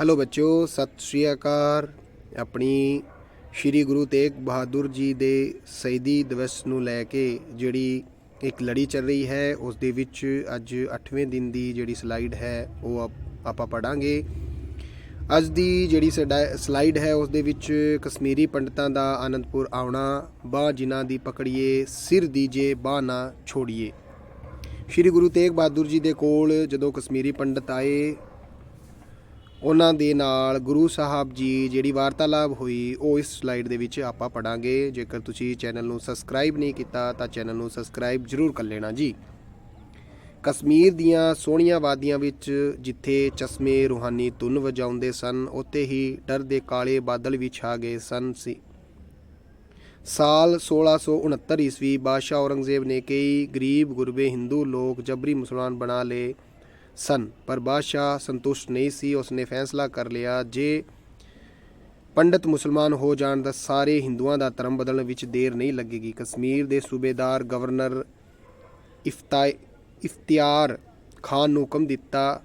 Hello ਬੱਚਿਓ, ਸਤਿ ਸ਼੍ਰੀ ਅਕਾਲ। ਆਪਣੀ ਸ਼੍ਰੀ ਗੁਰੂ ਤੇਗ ਬਹਾਦਰ ਜੀ ਦੇ ਸ਼ਹੀਦੀ ਦਿਵਸ ਨੂੰ ਲੈ ਕੇ ਜਿਹੜੀ ਇੱਕ ਲੜੀ ਚੱਲ ਰਹੀ ਹੈ, ਉਸ ਦੇ ਵਿੱਚ ਅੱਜ 8ਵੇਂ ਦਿਨ ਦੀ ਜਿਹੜੀ ਸਲਾਈਡ ਹੈ, ਉਹ ਆਪ- ਆਪਾਂ ਪੜਾਂਗੇ ਅੱਜ ਦੀ ਜਿਹੜੀ ਸਡਾ- ਸਲਾਈਡ ਹੈ, ਉਸ ਦੇ ਵਿੱਚ ਕਸ਼ਮੀਰੀ ਪੰਡਤਾਂ ਦਾ ਆਨੰਦਪੁਰ ਆਉਣਾ, ਬਾਹ ਜਿਨ੍ਹਾਂ ਦੀ ਪਕੜੀਏ, ਸਿਰ ਦੀਜੇ ਬਾਹ ਨਾ ਛੋੜੀਏ। ਸ਼੍ਰੀ ਗੁਰੂ ਤੇਗ ਬਹਾਦਰ ਜੀ ਦੇ ਕੋਲ ਜਦੋਂ ਕਸ਼ਮੀਰੀ ਪੰਡਤ ਆਏ ਉਹਨਾਂ ਦੇ ਨਾਲ ਗੁਰੂ ਸਾਹਿਬ ਜੀ ਜਿਹੜੀ ਵਾਰਤਾਲਾਪ ਹੋਈ, ਉਹ ਇਸ ਸਲਾਈਡ ਦੇ ਵਿੱਚ ਆਪਾਂ ਪੜਾਂਗੇ। ਜੇਕਰ ਤੁਸੀਂ ਚੈਨਲ ਨੂੰ ਸਬਸਕ੍ਰਾਈਬ ਨਹੀਂ ਕੀਤਾ, ਤਾਂ ਚੈਨਲ ਨੂੰ ਸਬਸਕ੍ਰਾਈਬ ਜ਼ਰੂਰ ਕਰ ਲੈਣਾ ਜੀ। ਕਸ਼ਮੀਰ ਦੀਆਂ ਸੋਹਣੀਆਂ ਵਾਦੀਆਂ ਵਿੱਚ ਜਿੱਥੇ ਚਸ਼ਮੇ ਰੂਹਾਨੀ ਧੁਨ ਵਜਾਉਂਦੇ ਸਨ, ਉੱਥੇ ਹੀ ਡਰ ਦੇ ਕਾਲੇ ਬਾਦਲ ਵੀ ਛਾ ਗਏ ਸਨ ਸੀ। ਸਾਲ 1669 ਈਸਵੀ ਬਾਦਸ਼ਾਹ ਔਰੰਗਜ਼ੇਬ ਨੇ ਕਈ ਗਰੀਬ, ਗੁਰਬੇ, ਹਿੰਦੂ ਲੋਕ ਜਬਰੀ ਮੁਸਲਮਾਨ ਬਣਾ ਲਏ ਸਨ, ਪਰ ਬਾਦਸ਼ਾਹ ਸੰਤੁਸ਼ਟ ਨਹੀਂ ਸੀ। ਉਸਨੇ ਫੈਸਲਾ ਕਰ ਲਿਆ, ਜੇ ਪੰਡਤ ਮੁਸਲਮਾਨ ਹੋ ਜਾਣ ਦਾ ਸਾਰੇ ਹਿੰਦੂਆਂ ਦਾ ਧਰਮ ਬਦਲਣ ਵਿੱਚ ਦੇਰ ਨਹੀਂ ਲੱਗੇਗੀ। ਕਸ਼ਮੀਰ ਦੇ ਸੂਬੇਦਾਰ ਗਵਰਨਰ ਇਫਤਾ ਇਫਤਿਆਰ ਖਾਨ ਨੂੰ ਹੁਕਮ ਦਿੱਤਾ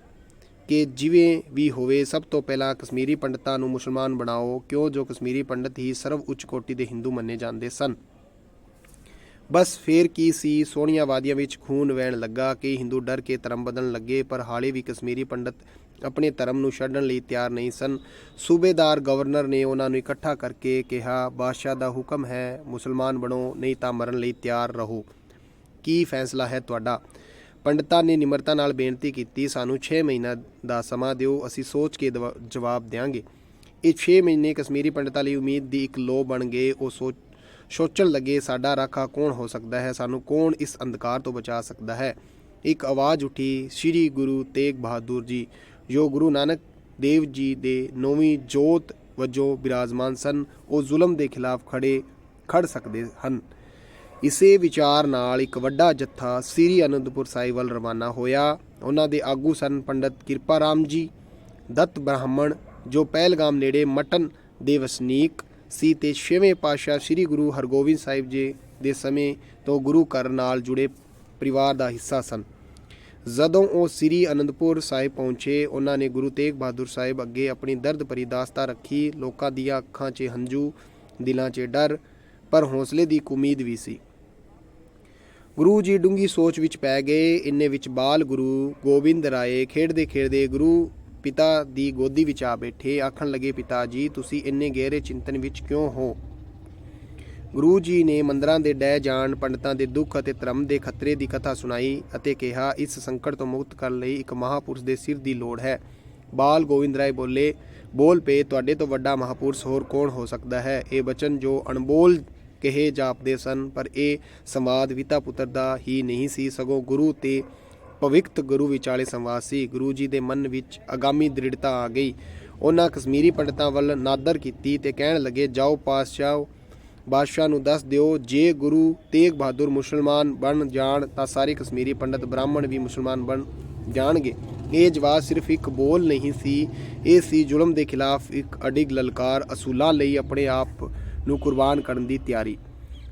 ਕਿ ਜਿਵੇਂ ਵੀ ਹੋਵੇ, ਸਭ ਤੋਂ ਪਹਿਲਾਂ ਕਸ਼ਮੀਰੀ ਪੰਡਤਾਂ ਨੂੰ ਮੁਸਲਮਾਨ ਬਣਾਓ, ਕਿਉਂ? ਜੋ ਕਸ਼ਮੀਰੀ ਪੰਡਤ ਹੀ ਸਰਵ ਉੱਚ ਕੋਟੀ ਦੇ ਹਿੰਦੂ ਮੰਨੇ ਜਾਂਦੇ ਸਨ। ਬਸ ਫੇਰ ਕੀ ਸੀ? ਸੋਹਣੀਆਂ ਵਾਦੀਆਂ ਵਿੱਚ ਖੂਨ ਵਹਿਣ ਲੱਗਾ ਕਿ ਹਿੰਦੂ ਡਰ ਕੇ ਧਰਮ ਬਦਲਣ ਲੱਗੇ, ਪਰ ਹਾਲੇ ਵੀ ਕਸ਼ਮੀਰੀ ਪੰਡਤ ਆਪਣੇ ਧਰਮ ਨੂੰ ਛੱਡਣ ਲਈ ਤਿਆਰ ਨਹੀਂ ਸਨ। ਸੂਬੇਦਾਰ ਗਵਰਨਰ ਨੇ ਉਹਨਾਂ ਨੂੰ ਇਕੱਠਾ ਕਰਕੇ ਕਿਹਾ, ਬਾਦਸ਼ਾਹ ਦਾ ਹੁਕਮ ਹੈ, ਮੁਸਲਮਾਨ ਬਣੋ, ਨਹੀਂ ਤਾਂ ਮਰਨ ਲਈ ਤਿਆਰ ਰਹੋ। ਕੀ ਫੈਸਲਾ ਹੈ ਤੁਹਾਡਾ? ਪੰਡਤਾਂ ਨੇ ਨਿਮਰਤਾ ਨਾਲ ਬੇਨਤੀ ਕੀਤੀ, ਸਾਨੂੰ 6 ਮਹੀਨਾ ਦਾ ਸਮਾਂ ਦਿਓ, ਅਸੀਂ ਸੋਚ ਕੇ ਦਵਾ- ਜਵਾਬ ਦੇਵਾਂਗੇ ਇਹ 6 ਮਹੀਨੇ ਕਸ਼ਮੀਰੀ ਪੰਡਤਾਂ ਲਈ ਉਮੀਦ ਦੀ ਇੱਕ ਲੋ ਬਣ ਗਏ। ਉਹ ਸੋਚ ਸੋਚਣ ਲੱਗੇ, ਸਾਡਾ ਰਾਖਾ ਕੌਣ ਹੋ ਸਕਦਾ ਹੈ? ਸਾਨੂੰ ਕੌਣ ਇਸ ਅੰਧਕਾਰ ਤੋਂ ਬਚਾ ਸਕਦਾ ਹੈ? ਇੱਕ ਆਵਾਜ਼ ਉੱਠੀ, ਸ੍ਰੀ ਗੁਰੂ ਤੇਗ ਬਹਾਦਰ ਜੀ। ਜੋ ਗੁਰੂ ਨਾਨਕ ਦੇਵ ਜੀ ਦੇ ਨੌਵੀਂ ਜੋਤ ਵਜੋਂ ਬਿਰਾਜਮਾਨ ਸਨ, ਉਹ ਜ਼ੁਲਮ ਦੇ ਖਿਲਾਫ ਖੜੇ, ਖੜ ਸਕਦੇ ਹਨ। ਇਸੇ ਵਿਚਾਰ ਨਾਲ ਇੱਕ ਵੱਡਾ ਜੱਥਾ ਸ੍ਰੀ ਅਨੰਦਪੁਰ ਸਾਹਿਬ ਵੱਲ ਰਵਾਨਾ ਹੋਇਆ। ਉਹਨਾਂ ਦੇ ਆਗੂ ਸਨ ਪੰਡਤ ਕਿਰਪਾ ਰਾਮ ਜੀ, ਦੱਤ ਬ੍ਰਾਹਮਣ, ਜੋ ਪਹਿਲਗਾਮ ਨੇੜੇ ਮਟਨ ਦੇ ਵਸਨੀਕ ਸੀ ਤੇ ਛੇਵੇਂ ਪਾਤਸ਼ਾਹ ਸ੍ਰੀ ਗੁਰੂ ਹਰਗੋਬਿੰਦ ਸਾਹਿਬ ਜੀ ਦੇ ਸਮੇਂ ਤੋਂ ਗੁਰੂ ਘਰ ਨਾਲ ਜੁੜੇ ਪਰਿਵਾਰ ਦਾ ਹਿੱਸਾ ਸਨ। ਜਦੋਂ ਉਹ ਸ੍ਰੀ ਅਨੰਦਪੁਰ ਸਾਹਿਬ ਪਹੁੰਚੇ, ਉਹਨਾਂ ਨੇ ਗੁਰੂ ਤੇਗ ਬਹਾਦਰ ਸਾਹਿਬ ਅੱਗੇ ਆਪਣੀ ਦਰਦ ਭਰੀ ਦਾਸਤਾ ਰੱਖੀ। ਲੋਕਾਂ ਦੀਆਂ ਅੱਖਾਂ 'ਚ ਹੰਝੂ, ਦਿਲਾਂ 'ਚ ਡਰ, ਪਰ ਹੌਸਲੇ ਦੀ ਉਮੀਦ ਵੀ ਸੀ। ਗੁਰੂ ਜੀ ਡੂੰਗੀ ਸੋਚ ਵਿੱਚ ਪੈ ਗਏ। ਇੰਨੇ ਵਿੱਚ ਬਾਲ ਗੁਰੂ ਗੋਬਿੰਦ ਰਾਏ ਖੇਡਦੇ ਖੇਡਦੇ ਗੁਰੂ ਪਿਤਾ ਦੀ ਗੋਦੀ ਵਿੱਚ ਆ ਬੈਠੇ ਆਖਣ ਲੱਗੇ, ਪਿਤਾ ਜੀ, ਤੁਸੀਂ ਇੰਨੇ ਗਹਿਰੇ ਚਿੰਤਨ ਵਿੱਚ ਕਿਉਂ ਹੋ? ਗੁਰੂ ਜੀ ਨੇ ਮੰਦਰਾਂ ਦੇ ਡਹਿ ਜਾਣ, ਪੰਡਤਾਂ ਦੇ ਦੁੱਖ ਅਤੇ ਧਰਮ ਦੇ ਖਤਰੇ ਦੀ ਕਥਾ ਸੁਣਾਈ ਅਤੇ ਕਿਹਾ, ਇਸ ਸੰਕਟ ਤੋਂ ਮੁਕਤ ਕਰਨ ਲਈ ਇੱਕ ਮਹਾਪੁਰਸ਼ ਦੇ ਸਿਰ ਦੀ ਲੋੜ ਹੈ। ਬਾਲ ਗੋਬਿੰਦ ਰਾਏ ਬੋਲੇ, ਬੋਲ ਪਏ ਤੁਹਾਡੇ ਤੋਂ ਵੱਡਾ ਮਹਾਪੁਰਸ਼ ਹੋਰ ਕੌਣ ਹੋ ਸਕਦਾ ਹੈ? ਇਹ ਬਚਨ ਜੋ ਅਣਬੋਲ ਕਹੇ ਜਾਪਦੇ ਸਨ, ਪਰ ਇਹ ਸੰਵਾਦ ਵਿਤਾ ਪੁੱਤਰ ਦਾ ਹੀ ਨਹੀਂ ਸੀ। ਸਗੋਂ ਗੁਰੂ ਤੇ ਪਵਿੱਤਰ ਗੁਰੂ ਵਿਚਾਲੇ ਸੰਵਾਦ ਸੀ। ਗੁਰੂ ਜੀ ਦੇ ਮਨ ਵਿੱਚ ਅਗਾਮੀ ਦ੍ਰਿੜਤਾ ਆ ਗਈ। ਉਹਨਾਂ ਕਸ਼ਮੀਰੀ ਪੰਡਤਾਂ ਵੱਲ ਨਾਦਰ ਕੀਤੀ ਤੇ ਕਹਿਣ ਲੱਗੇ, ਜਾਓ ਪਾਤਸ਼ਾਹ, ਬਾਦਸ਼ਾਹ ਨੂੰ ਦੱਸ ਦਿਓ, ਜੇ ਗੁਰੂ ਤੇਗ ਬਹਾਦਰ ਮੁਸਲਮਾਨ ਬਣ ਜਾਣ, ਤਾਂ ਸਾਰੇ ਕਸ਼ਮੀਰੀ ਪੰਡਤ ਬ੍ਰਾਹਮਣ ਵੀ ਮੁਸਲਮਾਨ ਬਣ ਜਾਣਗੇ। ਇਹ ਜਵਾਬ ਸਿਰਫ ਇੱਕ ਬੋਲ ਨਹੀਂ ਸੀ। ਇਹ ਸੀ ਜ਼ੁਲਮ ਦੇ ਖਿਲਾਫ ਇੱਕ ਅਡਿਗ ਲਲਕਾਰ ਅਸੂਲਾਂ ਲਈ ਆਪਣੇ ਆਪ ਨੂੰ ਕੁਰਬਾਨ ਕਰਨ ਦੀ ਤਿਆਰੀ।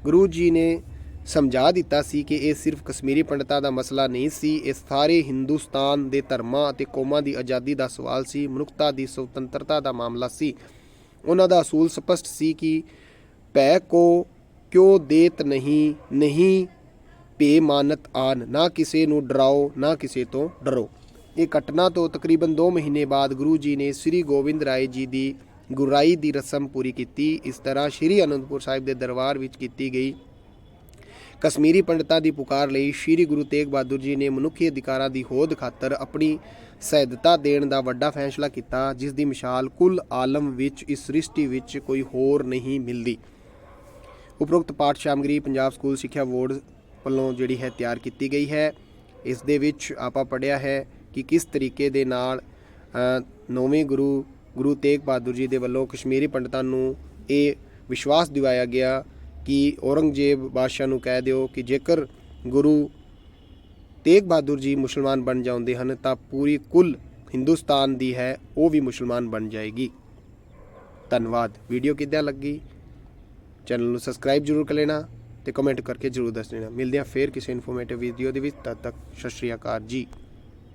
ਗੁਰੂ ਜੀ ਨੇ ਸਮਝਾ ਦਿੱਤਾ ਸੀ ਕਿ ਇਹ ਸਿਰਫ ਕਸ਼ਮੀਰੀ ਪੰਡਤਾਂ ਦਾ ਮਸਲਾ ਨਹੀਂ ਸੀ, ਇਹ ਸਾਰੇ ਹਿੰਦੁਸਤਾਨ ਦੇ ਧਰਮਾਂ ਅਤੇ ਕੌਮਾਂ ਦੀ ਆਜ਼ਾਦੀ ਦਾ ਸਵਾਲ ਸੀ, ਮਨੁੱਖਤਾ ਦੀ ਸੁਤੰਤਰਤਾ ਦਾ ਮਾਮਲਾ ਸੀ। ਉਹਨਾਂ ਦਾ ਅਸੂਲ ਸਪਸ਼ਟ ਸੀ ਕਿ ਭੈ ਕੋ ਕਿਉ ਦੇਤ ਨਹੀਂ ਨਹੀਂ ਭੇ ਆਨ, ਨਾ ਕਿਸੇ ਨੂੰ ਡਰਾਓ, ਨਾ ਕਿਸੇ ਤੋਂ ਡਰੋ। ਇਹ ਘਟਨਾ ਤੋਂ ਤਕਰੀਬਨ 2 ਮਹੀਨੇ ਬਾਅਦ ਗੁਰੂ ਜੀ ਨੇ ਸ੍ਰੀ ਗੋਬਿੰਦ ਰਾਏ ਜੀ ਦੀ ਗੁਰਾਈ ਦੀ ਰਸਮ ਪੂਰੀ ਕੀਤੀ। ਇਸ ਤਰ੍ਹਾਂ ਸ੍ਰੀ ਅਨੰਦਪੁਰ ਸਾਹਿਬ ਦੇ ਦਰਬਾਰ ਵਿੱਚ ਕੀਤੀ ਗਈ। ਕਸ਼ਮੀਰੀ ਪੰਡਤਾਂ ਦੀ ਪੁਕਾਰ ਲਈ ਸ੍ਰੀ ਗੁਰੂ ਤੇਗ ਬਹਾਦਰ ਜੀ ਨੇ ਮਨੁੱਖੀ ਅਧਿਕਾਰਾਂ ਦੀ ਹੋਂਦ ਖਾਤਰ ਆਪਣੀ ਸਹਿਦਤਾ ਦੇਣ ਦਾ ਵੱਡਾ ਫੈਸਲਾ ਕੀਤਾ, ਜਿਸ ਦੀ ਮਿਸਾਲ ਕੁੱਲ ਆਲਮ ਵਿੱਚ, ਇਸ ਸ੍ਰਿਸ਼ਟੀ ਵਿੱਚ ਕੋਈ ਹੋਰ ਨਹੀਂ ਮਿਲਦੀ। ਉਪਰੋਕਤ ਪਾਠ ਸਾਮਗਰੀ ਪੰਜਾਬ ਸਕੂਲ ਸਿੱਖਿਆ ਬੋਰਡ ਵੱਲੋਂ ਜਿਹੜੀ ਹੈ ਤਿਆਰ ਕੀਤੀ ਗਈ ਹੈ। ਇਸ ਦੇ ਵਿੱਚ ਆਪਾਂ ਪੜਿਆ ਹੈ ਕਿ ਕਿਸ ਤਰੀਕੇ ਦੇ ਨਾਲ ਨੌਵੇਂ ਗੁਰੂ ਗੁਰੂ ਤੇਗ ਬਹਾਦਰ ਜੀ ਦੇ ਵੱਲੋਂ ਕਸ਼ਮੀਰੀ ਪੰਡਤਾਂ ਨੂੰ ਇਹ ਵਿਸ਼ਵਾਸ ਦਿਵਾਇਆ ਗਿਆ ਕਿ ਔਰੰਗਜ਼ੇਬ ਬਾਦਸ਼ਾਹ ਨੂੰ ਕਹਿ ਦਿਓ ਕਿ ਜੇਕਰ ਗੁਰੂ ਤੇਗ ਬਹਾਦਰ ਜੀ ਮੁਸਲਮਾਨ ਬਣ ਜਾਂਦੇ ਹਨ, ਤਾਂ ਪੂਰੀ ਕੁੱਲ ਹਿੰਦੁਸਤਾਨ ਦੀ ਹੈ, ਉਹ ਵੀ ਮੁਸਲਮਾਨ ਬਣ ਜਾਏਗੀ। ਧੰਨਵਾਦ। ਵੀਡੀਓ ਕਿੱਦਾਂ ਲੱਗੀ? ਚੈਨਲ ਨੂੰ ਸਬਸਕ੍ਰਾਈਬ ਜਰੂਰ ਕਰ ਲੈਣਾ ਤੇ ਕਮੈਂਟ ਕਰਕੇ ਜਰੂਰ ਦੱਸ ਦੇਣਾ। ਮਿਲਦੇ ਹਾਂ ਫੇਰ ਕਿਸੇ ਇਨਫੋਰਮੇਟਿਵ ਵੀਡੀਓ ਦੇ ਵਿੱਚ। ਤਦ ਤੱਕ ਸਤਿ ਸ਼੍ਰੀ ਅਕਾਲ ਜੀ।